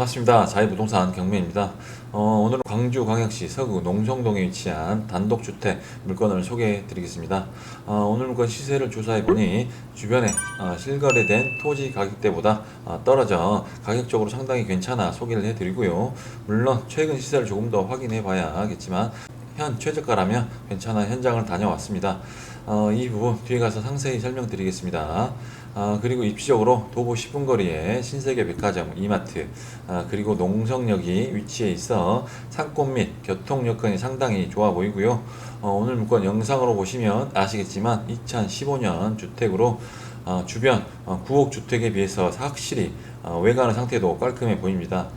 반갑습니다. 자이부동산 경매입니다. 어, 오늘은 광주 광역시 서구 농성동에 위치한 단독주택 물건을 소개해 드리겠습니다. 어, 오늘 물건 시세를 조사해 보니 주변에 어, 실거래된 토지 가격대보다 어, 떨어져 가격적으로 상당히 괜찮아 소개를 해 드리고요. 물론 최근 시세를 조금 더 확인해 봐야겠지만 현 최저가라면 괜찮아 현장을 다녀왔습니다. 어, 이 부분 뒤에 가서 상세히 설명드리겠습니다. 아, 그리고 입지적으로 도보 10분 거리에 신세계 백화점, 이마트, 아, 그리고 농성역이 위치해 있어 상권 및 교통 여건이 상당히 좋아 보이고요. 어, 오늘 물건 영상으로 보시면 아시겠지만 2015년 주택으로 어, 주변 어, 구옥 주택에 비해서 확실히 어, 외관의 상태도 깔끔해 보입니다.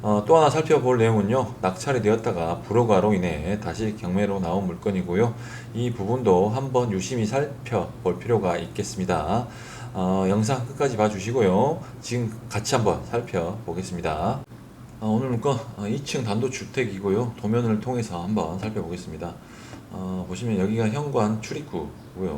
어, 또 하나 살펴볼 내용은요, 낙찰이 되었다가 불허가로 인해 다시 경매로 나온 물건이고요. 이 부분도 한번 유심히 살펴볼 필요가 있겠습니다. 어, 영상 끝까지 봐주시고요. 지금 같이 한번 살펴보겠습니다. 어, 오늘 물건 어, 2층 단독주택이고요. 도면을 통해서 한번 살펴보겠습니다. 어, 보시면 여기가 현관 출입구고요.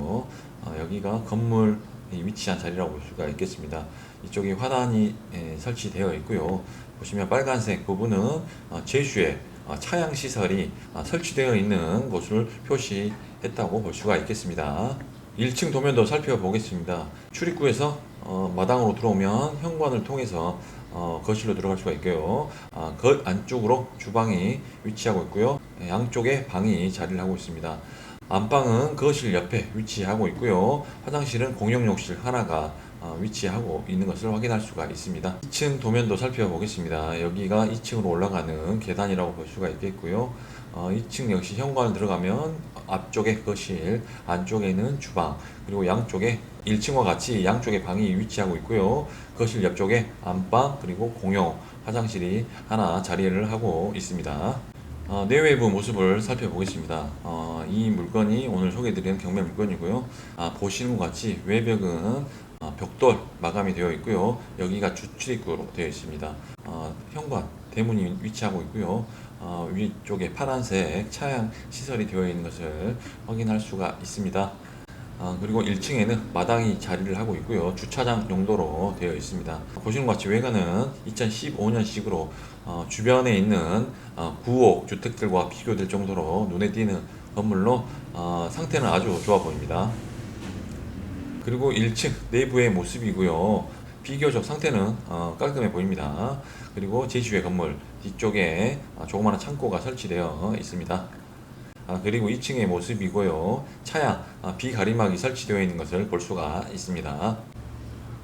어, 여기가 건물 위치한 자리라고 볼 수가 있겠습니다. 이쪽에 화단이 예, 설치되어 있고요. 보시면 빨간색 부분은 어, 제주의 어, 차양 시설이 어, 설치되어 있는 곳을 표시했다고 볼 수가 있겠습니다. 1층 도면도 살펴보겠습니다. 출입구에서 어, 마당으로 들어오면 현관을 통해서 어, 거실로 들어갈 수가 있고요. 아, 그 안쪽으로 주방이 위치하고 있고요. 예, 양쪽에 방이 자리를 하고 있습니다. 안방은 거실 옆에 위치하고 있고요. 화장실은 공용 욕실 하나가 어, 위치하고 있는 것을 확인할 수가 있습니다. 2층 도면도 살펴보겠습니다. 여기가 2층으로 올라가는 계단이라고 볼 수가 있겠고요. 어, 2층 역시 현관을 들어가면 앞쪽에 거실, 안쪽에는 주방, 그리고 양쪽에 1층과 같이 양쪽에 방이 위치하고 있고요. 거실 옆쪽에 안방, 그리고 공용 화장실이 하나 자리를 하고 있습니다. 어, 내외부 모습을 살펴보겠습니다. 어, 이 물건이 오늘 소개해드리는 경매 물건이고요. 아, 보시는 것 같이 외벽은 어, 벽돌 마감이 되어 있고요. 여기가 주출입구로 되어 있습니다. 어, 현관 대문이 위치하고 있고요. 어, 위쪽에 파란색 차양 시설이 되어 있는 것을 확인할 수가 있습니다. 아, 그리고 1층에는 마당이 자리를 하고 있고요. 주차장 용도로 되어 있습니다. 보시는 것 같이 외관은 2015년식으로 어, 주변에 있는 어, 구옥 주택들과 비교될 정도로 눈에 띄는 건물로 어, 상태는 아주 좋아 보입니다. 그리고 1층 내부의 모습이고요. 비교적 상태는 어, 깔끔해 보입니다. 그리고 제주의 건물 뒤쪽에 어, 조그마한 창고가 설치되어 있습니다. 아, 그리고 2층의 모습이고요. 차양 아, 비가림막이 설치되어 있는 것을 볼 수가 있습니다.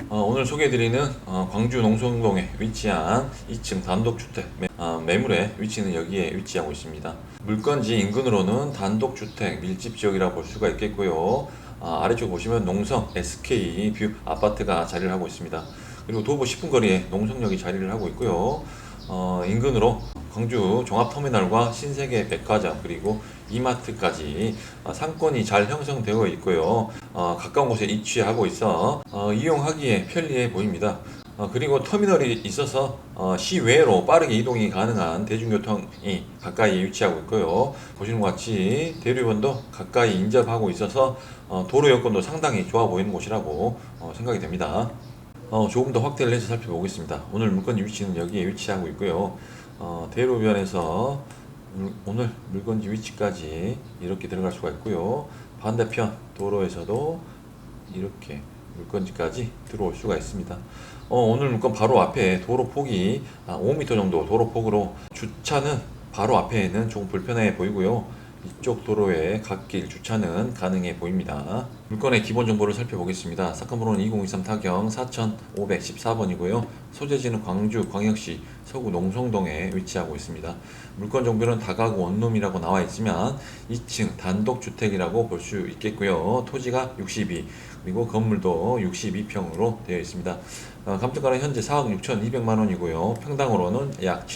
어, 오늘 소개해드리는 어, 광주 농성동에 위치한 2층 단독주택 매, 아, 매물의 위치는 여기에 위치하고 있습니다. 물건지 인근으로는 단독주택 밀집 지역이라고 볼 수가 있겠고요. 아, 아래쪽 보시면 농성 SK 뷰 아파트가 자리를 하고 있습니다. 그리고 도보 10분 거리에 농성역이 자리를 하고 있고요. 어, 인근으로 광주 종합터미널과 신세계 백화점 그리고 이마트까지 어, 상권이 잘 형성되어 있고요. 어, 가까운 곳에 위치하고 있어 어, 이용하기에 편리해 보입니다. 어, 그리고 터미널이 있어서 어, 시외로 빠르게 이동이 가능한 대중교통이 가까이 위치하고 있고요. 보시는 것 같이 대류원도 가까이 인접하고 있어서 어, 도로 여건도 상당히 좋아 보이는 곳이라고 어, 생각이 됩니다. 어, 조금 더 확대를 해서 살펴보겠습니다. 오늘 물건 위치는 여기에 위치하고 있고요. 어, 대로변에서 물- 오늘 물건지 위치까지 이렇게 들어갈 수가 있고요. 반대편 도로에서도 이렇게 물건지까지 들어올 수가 있습니다. 어, 오늘 물건 바로 앞에 도로 폭이 아, 5m 정도 도로 폭으로 주차는 바로 앞에는 조금 불편해 보이고요. 이쪽 도로에 갓길 주차는 가능해 보입니다. 물건의 기본 정보를 살펴보겠습니다. 사건번호는 2023 타경 4514번이고요. 소재지는 광주 광역시 서구 농성동에 위치하고 있습니다. 물건 정보는 다가구 원룸이라고 나와 있지만 2층 단독 주택이라고 볼 수 있겠고요. 토지가 62 그리고 건물도 62평으로 되어 있습니다. 어, 감정가는 현재 4억 6,200만 원이고요. 평당으로는 약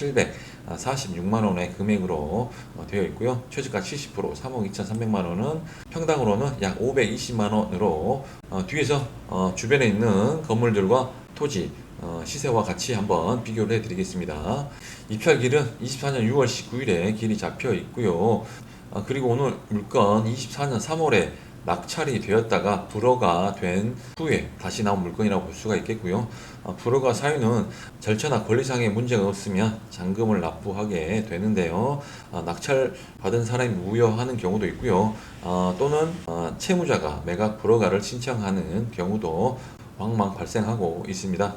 746만 원의 금액으로 어, 되어 있고요. 최저가 70% 3억 2,300만 원은 평당으로는 약 520만 원으로 어, 뒤에서 어, 주변에 있는 건물들과 토지 어, 시세와 같이 한번 비교를 해드리겠습니다. 입찰길은 24년 6월 19일에 길이 잡혀 있고요. 아, 그리고 오늘 물건 24년 3월에 낙찰이 되었다가 불허가 된 후에 다시 나온 물건이라고 볼 수가 있겠고요. 어, 불허가 사유는 절차나 권리상의 문제가 없으면 잔금을 납부하게 되는데요. 어, 낙찰 받은 사람이 무효하는 경우도 있고요. 어, 또는 어, 채무자가 매각 불허가를 신청하는 경우도 왕왕 발생하고 있습니다.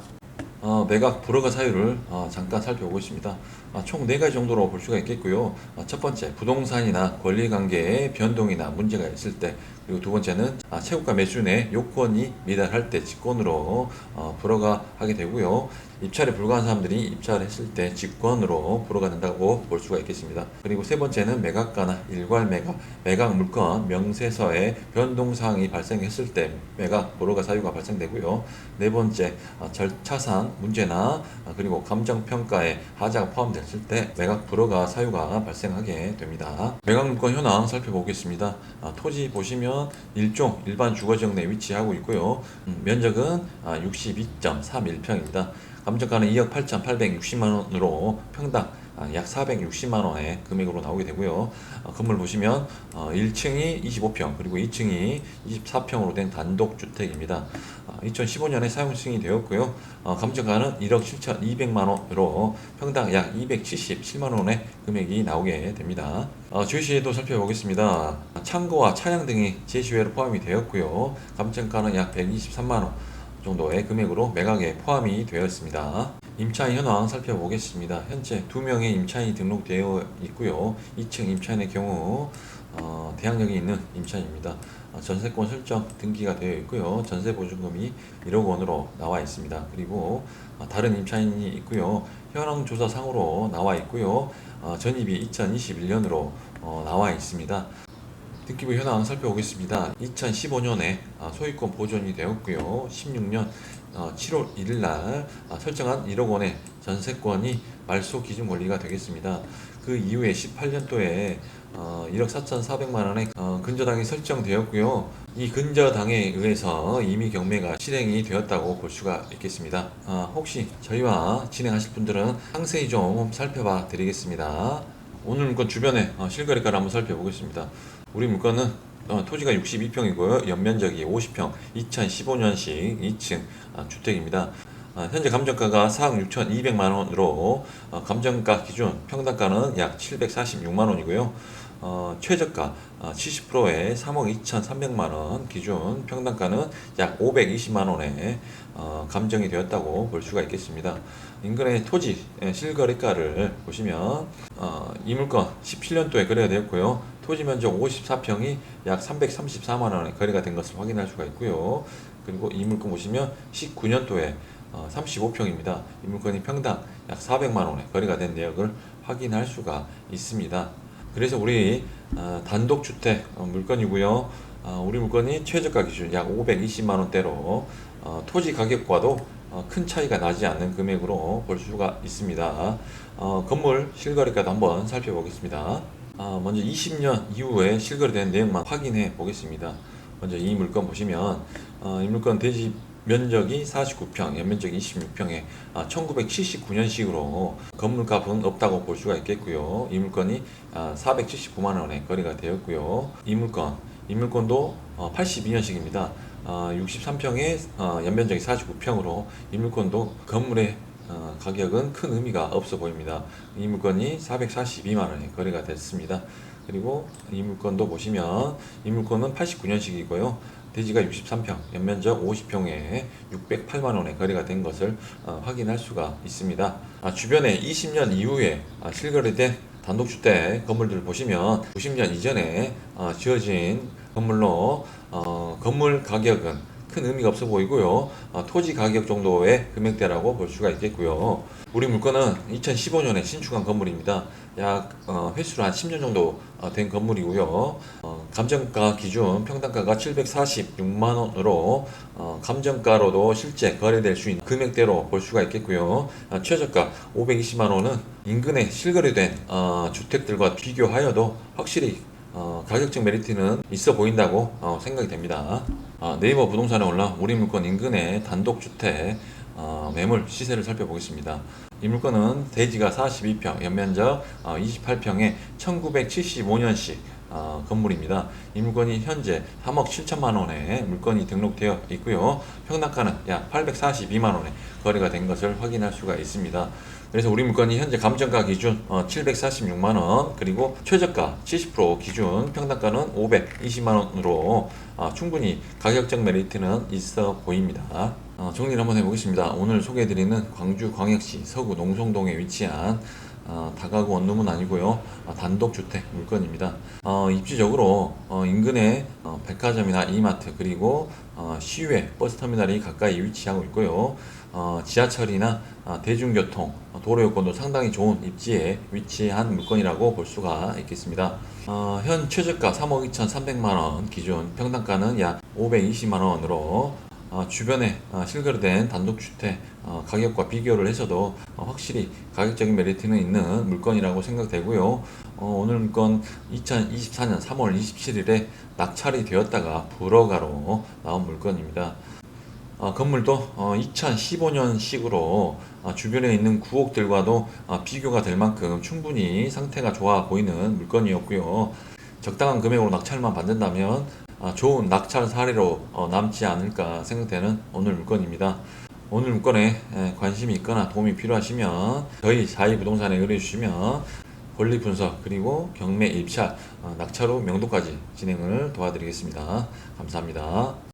어, 매각 불허가 사유를 어, 잠깐 살펴보겠습니다. 아, 총 4가지 정도로 볼 수가 있겠고요. 아, 첫 번째, 부동산이나 권리관계에 변동이나 문제가 있을 때 그리고 두 번째는 아, 채무가 매수 내 요건이 미달할 때 직권으로 어, 불허가 하게 되고요. 입찰에 불과한 사람들이 입찰했을 때 직권으로 불허가 된다고 볼 수가 있겠습니다. 그리고 세 번째는 매각가나 일괄 매각, 매각 물건 명세서에 변동사항이 발생했을 때 매각 불허가 사유가 발생되고요. 네 번째, 아, 절차상 문제나 아, 그리고 감정평가에 하자가 포함 됐을 때 매각 불허가 사유가 발생하게 됩니다. 매각 물건 현황 살펴보겠습니다. 아, 토지 보시면 일종 일반 주거지역 내 위치하고 있고요. 음, 면적은 아, 62.31평입니다. 감정가는 2억 8,860만 원으로 평당 아, 약 460만 원의 금액으로 나오게 되고요. 어, 건물 보시면 어, 1층이 25평 그리고 2층이 24평으로 된 단독 주택입니다. 2015년에 사용 승인이 되었고요. 어, 감정가는 1억 7,200만 원으로 평당 약 277만 원의 금액이 나오게 됩니다. 어, 주시에도 살펴보겠습니다. 창고와 차량 등이 제시외로 포함이 되었고요. 감정가는 약 123만 원 정도의 금액으로 매각에 포함이 되어 있습니다. 임차인 현황 살펴보겠습니다. 현재 두 명의 임차인이 등록되어 있고요. 2층 임차인의 경우 어, 대항력이 있는 임차인입니다. 어, 전세권 설정 등기가 되어 있고요. 전세 보증금이 1억 원으로 나와 있습니다. 그리고 어, 다른 임차인이 있고요. 현황 조사상으로 나와 있고요. 어, 전입이 2021년으로 어, 나와 있습니다. 등기부 현황 살펴보겠습니다. 2015년에 아, 소유권 보존이 되었고요. 16년 7월 1일 날 아, 설정한 1억 원의 전세권이 말소 기준 권리가 되겠습니다. 그 이후에 18년도에 1억 4,400만 원의 어, 근저당이 설정되었고요. 이 근저당에 의해서 이미 경매가 실행이 되었다고 볼 수가 있겠습니다. 아, 혹시 저희와 진행하실 분들은 상세히 좀 살펴봐 드리겠습니다. 오늘 물건 주변에 어, 실거래가를 한번 살펴보겠습니다. 우리 물건은 어, 토지가 62평이고요. 연면적이 50평, 2015년식 2층 아, 주택입니다. 아, 현재 감정가가 4억 6,200만 원으로 어, 감정가 기준 평당가는 약 746만 원이고요. 어, 최저가 어, 70%에 3억 2,300만 원 기준 평당가는 약 520만 원에 어, 감정이 되었다고 볼 수가 있겠습니다. 인근의 토지 예, 실거래가를 보시면 어, 이 물건 17년도에 거래가 되었고요. 토지 면적 54평이 약 334만 원에 거래가 된 것을 확인할 수가 있고요. 그리고 이 물건 보시면 19년도에 어, 35평입니다. 이 물건이 평당 약 400만 원에 거래가 된 내역을 확인할 수가 있습니다. 그래서 우리 어, 단독주택 어, 물건이고요. 어, 우리 물건이 최저가 기준 약 520만 원대로 어, 토지 가격과도 어, 큰 차이가 나지 않는 금액으로 볼 수가 있습니다. 어, 건물 실거래가도 한번 살펴보겠습니다. 어, 먼저 20년 이후에 실거래된 내용만 확인해 보겠습니다. 먼저 이 물건 보시면 어, 이 물건 대지 면적이 49평, 연면적이 26평에 아, 1979년식으로 건물값은 없다고 볼 수가 있겠고요. 이 물건이 아, 479만 원에 거래가 되었고요. 이 물건, 이 물건도 어, 82년식입니다. 어, 63평에 어, 연면적이 49평으로 이 물건도 건물의 어, 가격은 큰 의미가 없어 보입니다. 이 물건이 442만 원에 거래가 됐습니다. 그리고 이 물건도 보시면 이 물건은 89년식이고요. 대지가 63평, 연면적 50평에 608만 원에 거래가 된 것을 어, 확인할 수가 있습니다. 아, 주변에 20년 이후에 아, 실거래된 단독주택 건물들을 보시면 90년 이전에 어, 지어진 건물로 어, 건물 가격은 큰 의미가 없어 보이고요. 어, 토지 가격 정도의 금액대라고 볼 수가 있겠고요. 우리 물건은 2015년에 신축한 건물입니다. 약 어, 횟수로 한 10년 정도 어, 된 건물이고요. 어, 감정가 기준 평당가가 746만 원으로 어, 감정가로도 실제 거래될 수 있는 금액대로 볼 수가 있겠고요. 어, 최저가 520만 원은 인근에 실거래된 어, 주택들과 비교하여도 확실히 어, 가격적 메리트는 있어 보인다고 어, 생각이 됩니다. 아, 네이버 부동산에 올라 우리 물건 인근의 단독주택 어, 매물 시세를 살펴보겠습니다. 이 물건은 대지가 42평, 연면적 어, 28평에 1975년식 어, 건물입니다. 이 물건이 현재 3억 7천만 원에 물건이 등록되어 있고요. 평당가는 약 842만 원에 거래가 된 것을 확인할 수가 있습니다. 그래서 우리 물건이 현재 감정가 기준 어, 746만 원 그리고 최저가 70% 기준 평당가는 520만 원으로 어, 충분히 가격적 메리트는 있어 보입니다. 어, 정리를 한번 해보겠습니다. 오늘 소개해드리는 광주광역시 서구 농성동에 위치한 어, 다가구 원룸은 아니고요 어, 단독주택 물건입니다. 어, 입지적으로 어, 인근에 어, 백화점이나 이마트 그리고 어, 시외 버스터미널이 가까이 위치하고 있고요. 어, 지하철이나 어, 대중교통 어, 도로 여건도 상당히 좋은 입지에 위치한 물건이라고 볼 수가 있겠습니다. 어, 현 최저가 3억 2,300만 원 기준 평당가는 약 520만 원으로 어, 주변에 어, 실거래된 단독주택 어, 가격과 비교를 해서도 어, 확실히 가격적인 메리트는 있는 물건이라고 생각되고요. 어, 오늘 물건 2024년 3월 27일에 낙찰이 되었다가 불허가로 나온 물건입니다. 어, 건물도 어, 2015년식으로 어, 주변에 있는 구옥들과도 어, 비교가 될 만큼 충분히 상태가 좋아 보이는 물건이었고요. 적당한 금액으로 낙찰만 받는다면 아, 좋은 낙찰 사례로 어, 남지 않을까 생각되는 오늘 물건입니다. 오늘 물건에 에, 관심이 있거나 도움이 필요하시면 저희 자이부동산에 의뢰 주시면 권리 분석 그리고 경매 입찰 어, 낙찰 후 명도까지 진행을 도와드리겠습니다. 감사합니다.